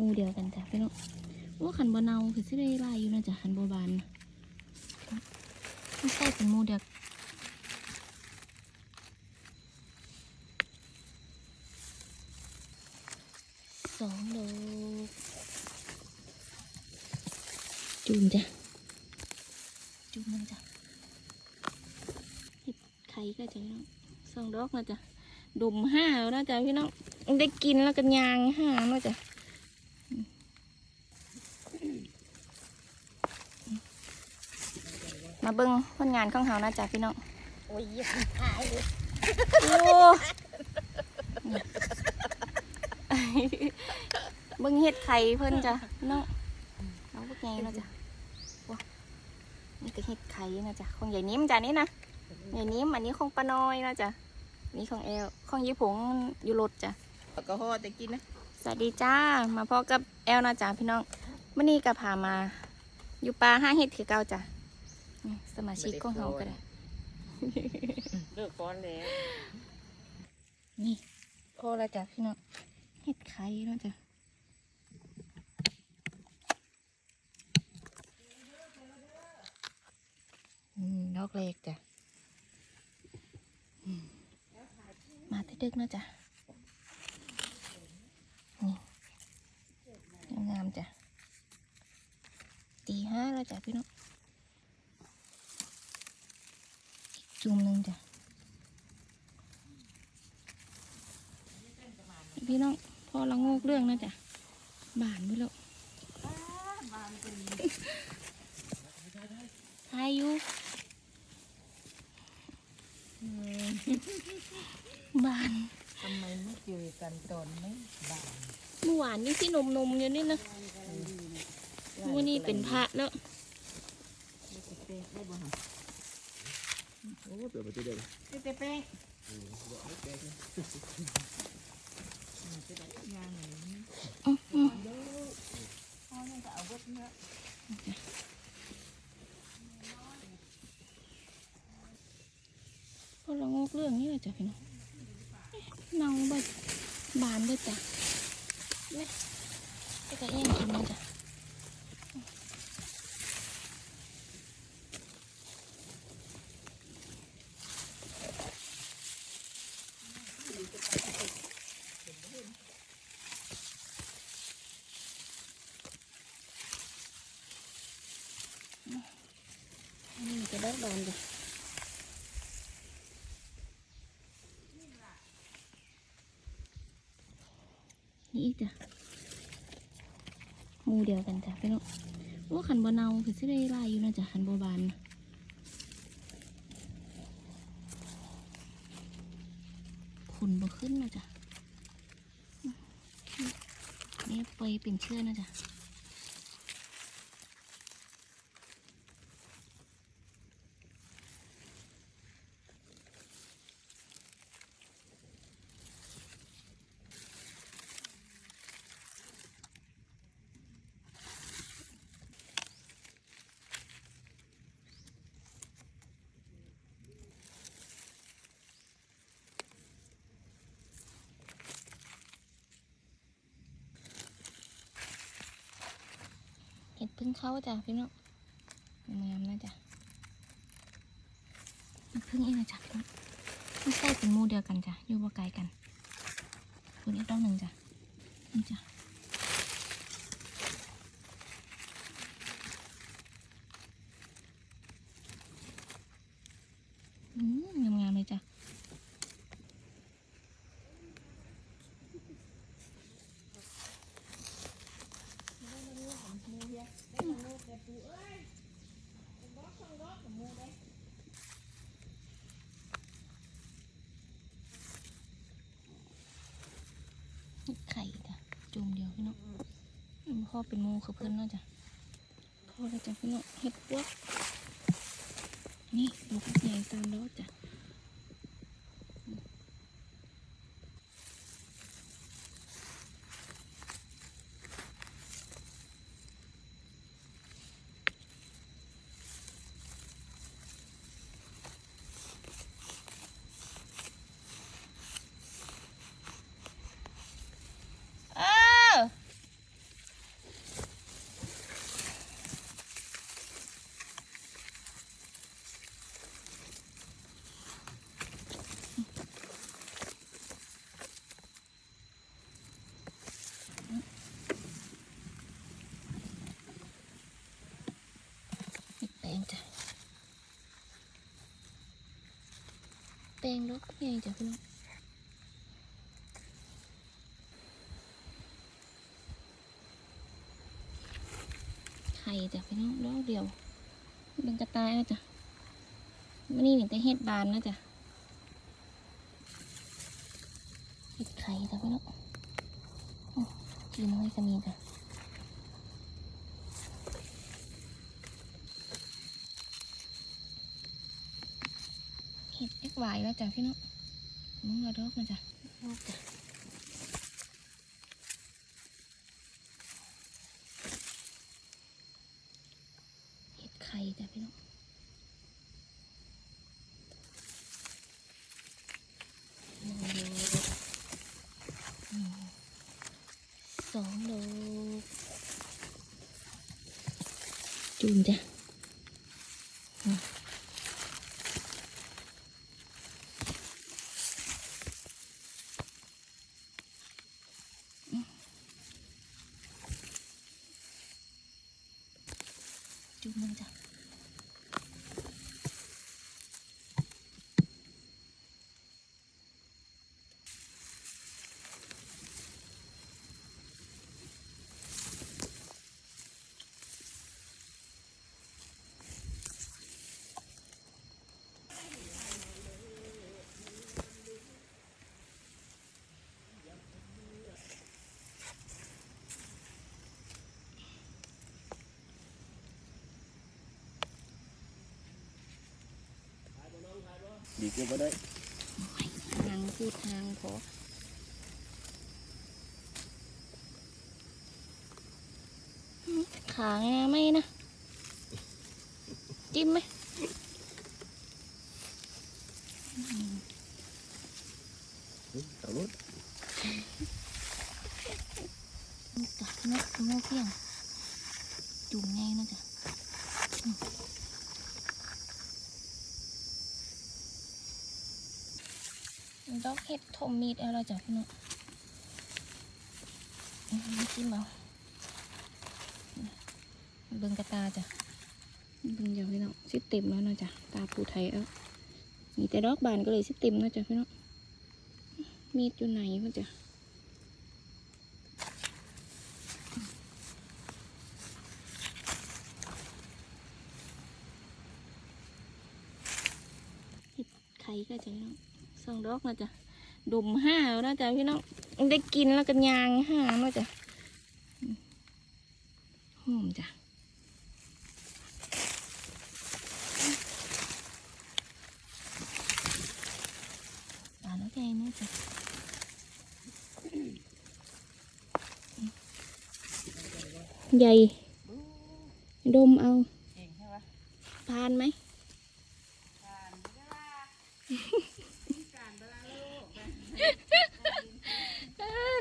มูเดียวกันจ้ะพี่น้องว่าขันบะเนาคือสิได้ลายอยู่นะจ้ะขันบอบานไม่ใช่เป็นมูเดียวสองโลจุ่มจ้ะจุ่มมันจ้ะเห็ดไข่ก็จะพี่น้องสองดอกนะจ้ะดมห้าแล้วนะจ๊ะพี่น้องได้กินแล้วกันยางห้านะจ๊ะ มาเบิ้งผลงานของเฮานะจ๊ะพี่น้องโอ้ยยังหายเลยโอ้เบิ้งเห็ดไข่เพิ่นจ้ะพี่น้องน้องพวกไงนะจ๊ะว้านี่ก็เห็ดไข่นะจ๊ะของใหญ่นิ้มจ้ะนี่นะใหญ่นิ้มอันนี้ของป้าน้อยนะจ๊ะนี่ของแอลของยี่ผงอยู่รถจ้ะแอลกอฮอล์แต่กินนะสวัสดีจ้ามาพบกับแอลนะจ๊ะพี่น้องมื่อนี้ก็พามาอยู่ปลาห้าเห็ดคือเก่าจ้ะนี่ สมาชิกของเฮาก็ได้เลิกฟ้อนแล้วนี่พอแล้วจ้ะพี่น้องเห็ดไข่เนาะจ้ะอืมดอกเล็กจ้ะอืมมาที่ดึกเนาะจ้ะนี่งามๆจ้ะตีห้าแล้วจ้ะพี่น้องอีกจุ่มหนึ่งจ้ะ พี่น้องพอละโงกเรื่องนะจ๊ะบานไปแล้วทายอยู่บานทำไมไม่เจอกันตอนไม่บ่ายเมื่อวานนี่ที่นมนมๆอยู่นี่นะวันนี้เป็นพระแล้วโอ้เปิดประตูเดียวเลยเต้เป้ง พอเรางอกเรื่องนี้เลยจ้ะพี่น้องเน่าบานด้วยจ้ะเนี่ยก็จะแย่งกินมาจ้ะ จะได้บานจ้ะนี่อีกจ้ะมูเดียวกันจ้ะพี่น้องว่าขันบะเนาคือสิได้ลายอยู่นะจ้ะขันบอบานขุนบ่ขึ้นนะจ้ะนี่ไปเป็นเชื่อนะจ้ะ พึ่งเข้าจ้ะพี่น้องงามนะจ้ะพึ่งอีกนะจ้ะพี่น้องไม่ใช่เป็นมูเดียวกันจ้ะอยู่บ่ไกลกันคุณอีกดองหนึ่งจ้ะนี่จ้ะอืมงามๆเลยจ้ะ ไข่จ้ะจุ่มเดียวพี่น้องพ่อเป็นมูคือเพื่อนน่าจ้ะพ่อเราจะพี่น้องเห็ดพวกนี่ดูกใหญ่ตามแล้วจ้ะเออ แปลงดอกใหญ่จ้ะพี่น้องไข่จ้ะพี่น้องดอกเดียวเป็นกระต่ายนะจ้ะมันนี่แต่เห็ดบานนะจ้ะเห็ดไข่จ้ะพี่น้องอื้อจีน้อยก็มีจ้ะ เหวายแล้วจ้ะพี่น้องมึงเอาดกมาจ้ะดอกจ้ะเห็ดไข่จ้ะพี่น้องหนึ่งดอกสองดอกจูนจ้ะ จุ่มมัน ดีเกินไปได้ทางพูดทางพอหืมขาไงนะไม่นะ จิ้มไหมอืมเอารถจ้ะนกนกเพียงจุ่มไงนะจ๊ะอืมดอก เห็ดทมมีดเอาและจ้ะพี่น้องจิ้มเอาเบิ่งกระตาจ้ะเบิ่งจ้ะพี่น้องสิเต็มแล้วเนาะจ้ะตาปูไทยเอามีแต่ดอกบานก็เลยสิเต็มเนาะจ้ะพี่น้องมีดอยู่ไหนวะจ้ะไข่ก็จะพี่น้องสองดอกนะจ๊ะ ดมห้าแล้วนะจ๊ะพี่น้องได้กินแล้วกันยางห้าแล้วจ้ะอืมหอมจ้ะตาแล้วใจนะจ๊ะใหญ่ดมเอาเก่งใช่ปะทานไหมการเวลาการเวลาลูก อ้า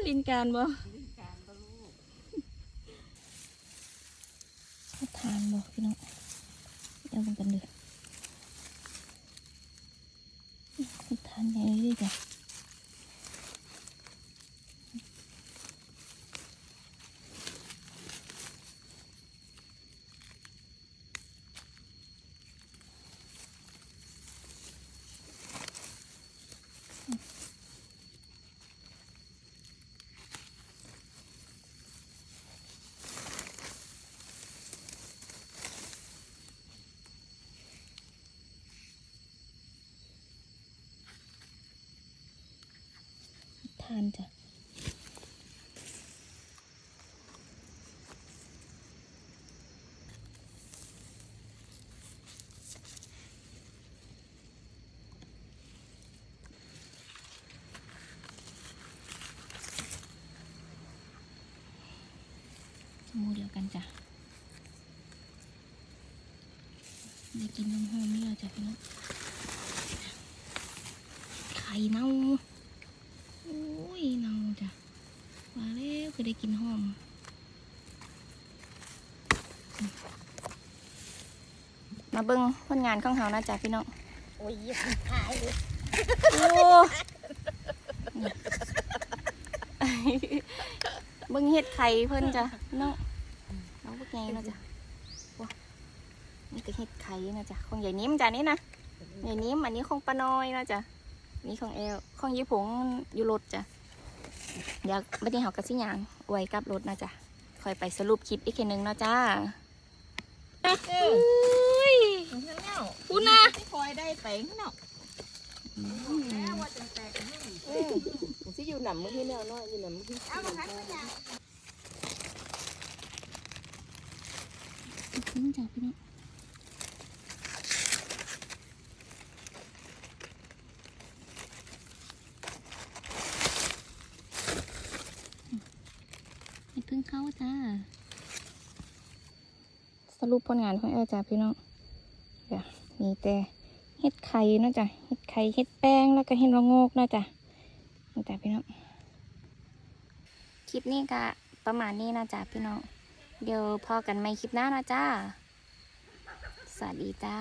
ลินการบ่การก็ลูกทานบ่พี่น้องเดี๋ยวมันกันเลยทานใหญ่เลยจ้ะทานจ้ะมูเดียวกันจ้ะได้กินน้ำหอมนี่แล้วจ้ะพี่น้องไข่เน่า โอ้ยเนาจ้ะมาแล้ว คือได้กินหอมมาเบิ้งผลงานของเฮานะจ๊ะพี่น้องโอ้ยยิ่งขายเลยโอ้เบิ้งเห็ดไข่เพิ่นจ้ะน้องน้องพวกไงเนาะจ้ะว้านี่ก็เห็ดไข่นะจ๊ะของใหญ่นิ่มจ้ะนี่นะใหญ่นิ่มอันนี้ของป้าน้อยนะจ๊ะนี่ของแอลของยี่ผงอยู่รถจ้ะเดี๋ยวบัดนี้เขากระสิหยางไว้กับรถนะจ๊ะคอยไปสรุปคลิปอีกทีหนึงเนาะจ้าเอเอ้ยเนาะพูดนะที่คอยได้เต็งเนาะแม่ว่าจะแตกกันนี่ผมสิอยู่หนำมือที่แนวน้อยอยู่หนำมือที่เอามาคัดมันยังนี่จ้ะพี่น้องเห็ดพึ่งเข้าจ้า สรุปผลงานของเอลจ้าพี่น้องเดี๋ยวมีแต่เห็ดไข่นาะจ้ะเห็ดไข่เห็ดแป้งแล้วก็เห็ดละโงกนาะจ้ะนี่จ้ะพี่น้องคลิปนี้ก็ประมาณนี้นะจ้ะพี่น้องเดี๋ยวพอกันไหม่คลิปหน้านะจ้าสวัสดีจ้า